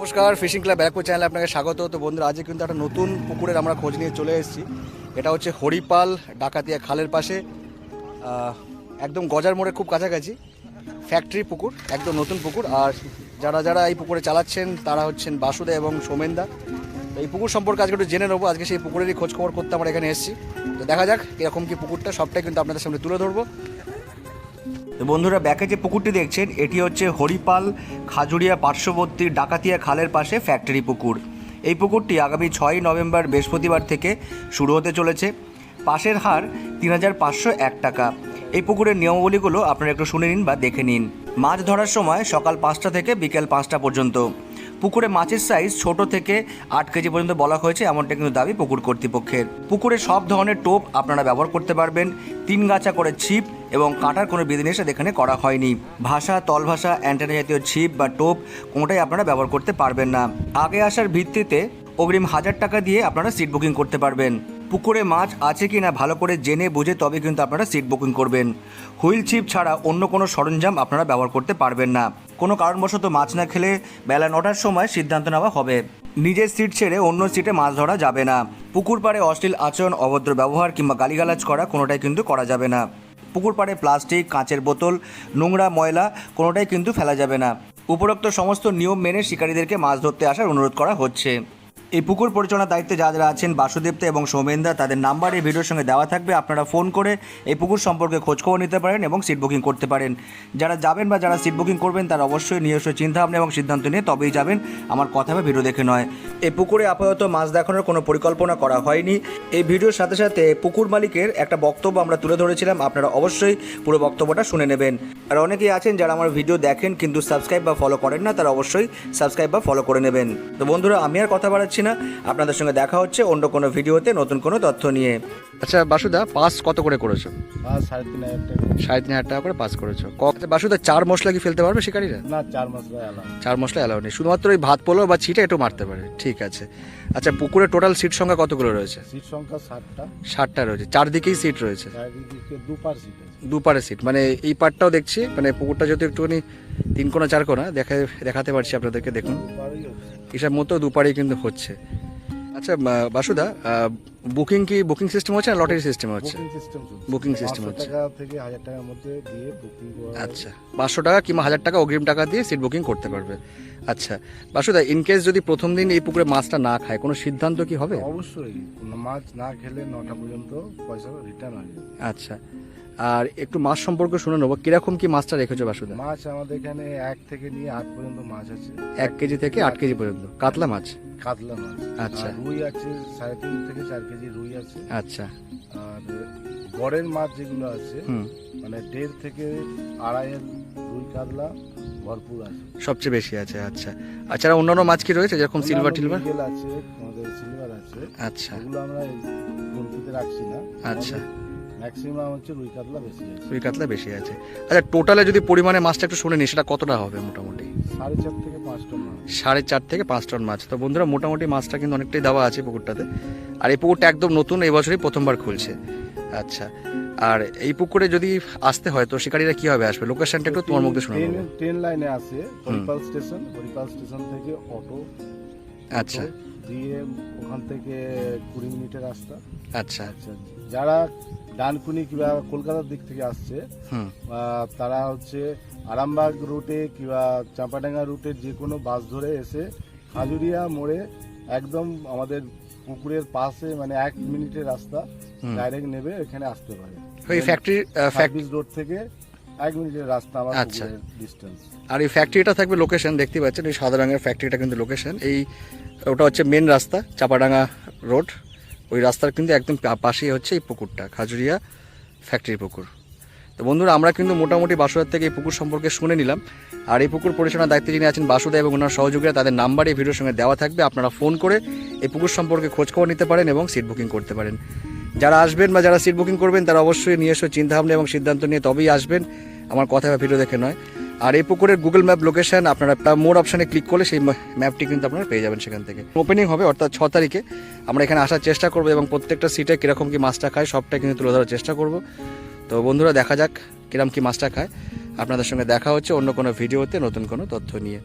নমস্কার, fishing club Barrackpore চ্যানেলে আপনাকে স্বাগত। তো বন্ধুরা, আজকে কিন্তু একটা নতুন পুকুরের আমরা খোঁজ নিয়ে চলে এসেছি। এটা হচ্ছে হরিপাল, ডাকাতিয়া খালের পাশে। একদম গজার মোড়ে খুব কাছাকাছি। ফ্যাক্টরি পুকুর, একদম নতুন পুকুর। আর যারা যারা এই পুকুরে চালাচ্ছেন, তারা হচ্ছেন বাসুদা এবং সোমেনদা এই পুকুর সম্পর্কে আজকে একটু জেনে নেব। আজকে সেই পুকুরেরই খোঁজ খবর করতে আমরা এখানে এসেছি। তো দেখা যাক এরকম কি পুকুরটা, সবটাই কিন্তু আপনাদের সামনে তুলে ধরবো। তো বন্ধুরা, ব্যাকে যে পুকুরটি দেখছেন, এটি হচ্ছে হরিপাল খাজুরিয়া পার্শ্ববর্তী ডাকাতিয়া খালের পাশে ফ্যাক্টরি পুকুর। এই পুকুরটি আগামী ছয়ই নভেম্বর বৃহস্পতিবার থেকে শুরু হতে চলেছে। পাশের হার তিন হাজার পাঁচশো এক টাকা। এই পুকুরের নিয়মাবলীগুলো আপনারা একটু শুনে নিন বা দেখে নিন। মাছ ধরার সময় সকাল পাঁচটা থেকে বিকেল পাঁচটা পর্যন্ত। পুকুরে মাছের সাইজ ছোট থেকে আট কেজি পর্যন্ত বলা হয়েছে, এমনটা কিন্তু দাবি পুকুর কর্তৃপক্ষের। পুকুরে সব ধরনের টোপ আপনারা ব্যবহার করতে পারবেন, তিন গাছা করে ছিপ এবং কাঁটার কোনো বিধিনিষেধ এখানে করা হয়নি। ভাষা তল ভাষা অ্যান্টেনা জাতীয় ছিপ বা টোপ কোনোটাই আপনারা ব্যবহার করতে পারবেন না। আগে আসার ভিত্তিতে অগ্রিম হাজার টাকা দিয়ে আপনারা সিট বুকিং করতে পারবেন। পুকুরে মাছ আছে কি না ভালো করে জেনে বুঝে তবে কিন্তু আপনারা সিট বুকিং করবেন। হুইল ছিপ ছাড়া অন্য কোনো সরঞ্জাম আপনারা ব্যবহার করতে পারবেন না। কোনো কারণবশত মাছ না খেলে বেলা নটার সময় সিদ্ধান্ত নেওয়া হবে। নিজের সিট ছেড়ে অন্য সিটে মাছ ধরা যাবে না। পুকুর পাড়ে অশ্লীল আচরণ, অভদ্র ব্যবহার কিংবা গালিগালাজ করা কোনোটাই কিন্তু করা যাবে না। পুকুর পাড়ে প্লাস্টিক, কাঁচের বোতল, নোংরা ময়লা কোনোটাই কিন্তু ফেলা যাবে না। উপরোক্ত সমস্ত নিয়ম মেনে শিকারীদেরকে মাছ ধরতে আসার অনুরোধ করা হচ্ছে। এই পুকুর পরিচালনার দায়িত্বে যারা যারা আছেন বাসুদেবতা এবং সৌমেনদা তাদের নাম্বার এই ভিডিওর সঙ্গে দেওয়া থাকবে। আপনারা ফোন করে এই পুকুর সম্পর্কে খোঁজখবর নিতে পারেন এবং সিট বুকিং করতে পারেন। যারা যাবেন বা যারা সিট বুকিং করবেন, তারা অবশ্যই নিজস্ব চিন্তাভাবনা এবং সিদ্ধান্ত নিয়ে তবেই যাবেন। আমার কথা বা ভিডিও দেখে নয়। এই পুকুরে আপাতত মাছ দেখানোর কোনো পরিকল্পনা করা হয়নি। এই ভিডিওর সাথে সাথে পুকুর মালিকের একটা বক্তব্য আমরা তুলে ধরেছিলাম। আপনারা অবশ্যই পুরো বক্তব্যটা শুনে নেবেন। আর অনেকেই আছেন যারা আমার ভিডিও দেখেন কিন্তু সাবস্ক্রাইব বা ফলো করেন না, তারা অবশ্যই সাবস্ক্রাইব বা ফলো করে নেবেন। তো বন্ধুরা, আমি আর কথা বাড়াচ্ছি না। আপনাদের সঙ্গে দেখা হচ্ছে অন্য কোনো ভিডিওতে নতুন কোনো তথ্য নিয়ে। আচ্ছা বাসুদা পাস কত করে করেছ? পাঁচ সাড়ে তিন হাজার টাকা সাড়ে তিন হাজার টাকা করে পাস করেছ। ক- আচ্ছা, বাসুদা চার মশলা কি ফেলতে পারবে শিকারীরা? না চার ভাই আলাম চার মশলা অ্যালাউ নেই। শুধুমাত্র ওই ভাত পোলো বা ছিটে একটু মারতে পারে। ঠিক আছে। আচ্ছা পুকুরে টোটাল সিট সংখ্যা কতগুলো রয়েছে? সিট সংখ্যা ষাটটা। ষাটটা রয়েছে। চারদিকেই সিট রয়েছে? চারিদিকে দু পার সিট দুপারে সিট মানে এই পার্টটাও দেখছি মানে পুকুরটা যদি একটুখানি তিন কোনা চার কোনা দেখা দেখাতে পারছি আপনাদেরকে দেখুন। হিসাব মতো দুপারেই কিন্তু হচ্ছে। আচ্ছা বাসুদা বুকিং কি বুকিং সিস্টেম হচ্ছে না লটারি সিস্টেম হচ্ছে? বুকিং সিস্টেম হচ্ছে। থেকে হাজার টাকার মধ্যে দিয়ে বুকিং আচ্ছা পাঁচশো টাকা কিংবা হাজার টাকা অগ্রিম টাকা দিয়ে সিট বুকিং করতে পারবে। আচ্ছা বাসুদা ইন কেস যদি প্রথম দিন এই পুকুরে মাছটা না খায় কোনো সিদ্ধান্ত কি হবে? অবশ্যই মাছ না খেলে নটা পর্যন্ত পয়সা রিটার্ন হয়ে আচ্ছা আর একটু মাছ সম্পর্কে শুনে নেব। কীরকম কি মাছটা রেখেছো বাসুদা মাছ আমাদের এখানে এক থেকে নিয়ে আট পর্যন্ত মাছ আছে। এক কেজি থেকে আট কেজি পর্যন্ত। কাতলা মাছ? কাতলা মাছ। আচ্ছা। রুই আছে সাড়ে তিন থেকে চার কেজি রুই আছে। আচ্ছা। আর বড়ের মাছ যেগুলো আছে মানে দেড় থেকে আড়াইয়ের রুই কাতলা ভরপুর আছে। সবচেয়ে বেশি আছে আচ্ছা। আচ্ছা অন্যান্য মাছ কি রয়েছে যেরকম সিলভার টিলভার? আছে আমাদের সিলভার আছে। আচ্ছা। ওগুলো আমরা রাখছি না। আচ্ছা। ম্যাক্সিমাম হচ্ছে রুই কাতলা বেশি আছে। রুই কাতলা বেশি আছে। আচ্ছা টোটালে যদি পরিমাণে মাছটা একটু শুনে নি সেটা কতটা হবে মোটামুটি? সাড়ে চার থেকে পাঁচ টন সাড়ে চার থেকে পাঁচ টন মাছ। তো বন্ধুরা মোটামুটি মাছটা কিন্তু অনেকটাই দেওয়া আছে পুকুরটাতে। আর এই পুকুরটা একদম নতুন এই বছরই প্রথমবার খুলছে। আচ্ছা আর এই পুকুরে যদি আসতে হয় তো শিকারীরা কীভাবে আসবে? লোকেশনটা একটু তোমার মুখে শোনা ট্রেন ট্রেন লাইনে আছে হরিপাল স্টেশন। হরিপাল স্টেশন থেকে অটো আচ্ছা। দিয়ে ওখান থেকে কুড়ি মিনিটের রাস্তা। আচ্ছা। আচ্ছা যারা ডানকুনি কিংবা কলকাতার দিক থেকে আসছে। তারা হচ্ছে আরামবাগ রুটে কিংবা চাঁপাডাঙ্গা রুটে যে কোনো বাস ধরে এসে হাজুরিয়া মোড়ে একদম আমাদের পুকুরের পাশে মানে এক মিনিটের রাস্তা। ডাইরেক্ট নেবে এখানে আসতে পারে। ওই ফ্যাক্টরি ফ্যাক্টরি রোড থেকে এক মিনিটের রাস্তা আমার আচ্ছা। ডিস্টেন্স আর এই ফ্যাক্টরিটা থাকবে লোকেশন দেখতে পাচ্ছেন এই সাদা রঙের ফ্যাক্টরিটা কিন্তু লোকেশন এই ওটা হচ্ছে মেন রাস্তা চাপাডাঙ্গা রোড ওই রাস্তার কিন্তু একদম পাশেই হচ্ছে এই পুকুরটা, খাজুরিয়া ফ্যাক্টরি পুকুর। তো বন্ধুরা, আমরা কিন্তু মোটামুটি বাসুদার থেকে এই পুকুর সম্পর্কে শুনে নিলাম। আর এই পুকুর পরিচালনার দায়িত্বে যিনি আছেন বাসুদা এবং ওনার সহযোগীরা, তাদের নাম্বার এই ভিডিওর সঙ্গে দেওয়া থাকবে। আপনারা ফোন করে এই পুকুর সম্পর্কে খোঁজখবর নিতে পারেন এবং সিট বুকিং করতে পারেন। যারা আসবেন বা যারা সিট বুকিং করবেন, তারা অবশ্যই নিজস্ব চিন্তাভাবনা এবং সিদ্ধান্ত নিয়ে তবেই আসবেন। আমার কথা বা ভিডিও দেখে নয়। আর এই পুকুরের গুগল ম্যাপ লোকেশন আপনারা মোড অপশানে ক্লিক করলে সেই ম্যাপটি কিন্তু আপনারা পেয়ে যাবেন সেখান থেকে। ওপেনিং হবে অর্থাৎ ছ তারিখে। আমরা এখানে আসার চেষ্টা করব এবং প্রত্যেকটা সিটে কীরকম কি মাছটা খায় সবটা কিন্তু তুলে ধরার চেষ্টা করব। তো বন্ধুরা, দেখা যাক কিরম কি মাছটা খায়। আপনাদের সঙ্গে দেখা হচ্ছে অন্য কোনো ভিডিওতে নতুন কোনো তথ্য নিয়ে।